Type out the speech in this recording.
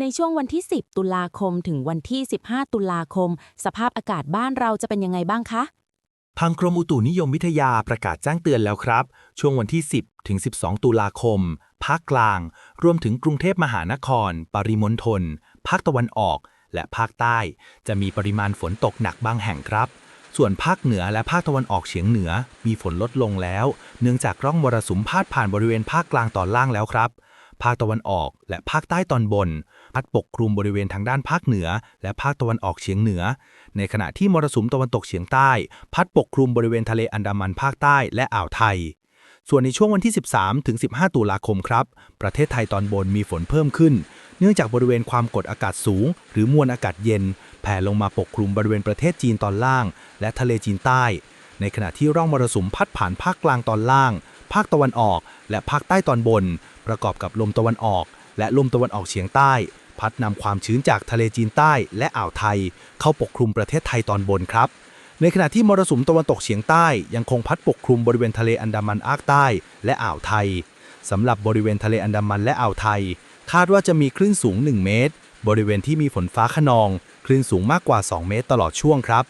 ในช่วงวันที่ 10 ตุลาคมถึงวันที่ 15 ตุลาคม สภาพอากาศบ้านเราจะเป็นยังไงบ้างคะ ทางกรมอุตุนิยมวิทยาประกาศแจ้งเตือนแล้วครับ ช่วงวันที่ 10 ถึง 12 ตุลาคม ภาคกลาง รวมถึงกรุงเทพมหานคร ปริมณฑล ภาคตะวันออก และภาคใต้ จะมีปริมาณฝนตกหนักบางแห่งครับ ส่วนภาคเหนือและภาคตะวันออกเฉียงเหนือ มีฝนลดลงแล้ว เนื่องจากร่องมรสุมพาดผ่านบริเวณภาคกลางตอนล่างแล้วครับ ภาคตะวันออกและภาคใต้ตอนบน พัดปกคลุมบริเวณทางด้านภาคเหนือ และภาคตะวันออกเฉียงเหนือ ในขณะที่มรสุมตะวันตกเฉียงใต้ พัดปกคลุมบริเวณทะเลอันดามันภาคใต้และอ่าวไทย ส่วนในช่วงวันที่ 13ถึง15 ตุลาคมครับ ประเทศไทยตอนบนมีฝนเพิ่มขึ้น เนื่องจากบริเวณความกดอากาศสูง หรือมวลอากาศเย็น แผ่ลงมาปกคลุมบริเวณประเทศจีนตอนล่าง และทะเลจีนใต้ ในขณะที่ร่องมรสุมพัดผ่านภาคกลางตอนล่าง ภาคตะวันออก และภาคใต้ตอนบน ประกอบกับลมตะวันออก และลมตะวันออกเฉียงใต้ พัดนำความชื้นจากทะเลจีนใต้และอ่าวไทย เข้าปกคลุมประเทศไทยตอนบนครับในขณะที่มรสุมตะวันตกเฉียงใต้ยังคงพัดปกคลุมบริเวณทะเลอันดามันอากใต้ และอ่าวไทยสำหรับบริเวณทะเลอันดามันและอ่าวไทย คาดว่าจะมีคลื่นสูง 1 เมตร บริเวณที่มีฝนฟ้าขนอง คลื่นสูงมากกว่า 2 เมตรตลอดช่วงครับ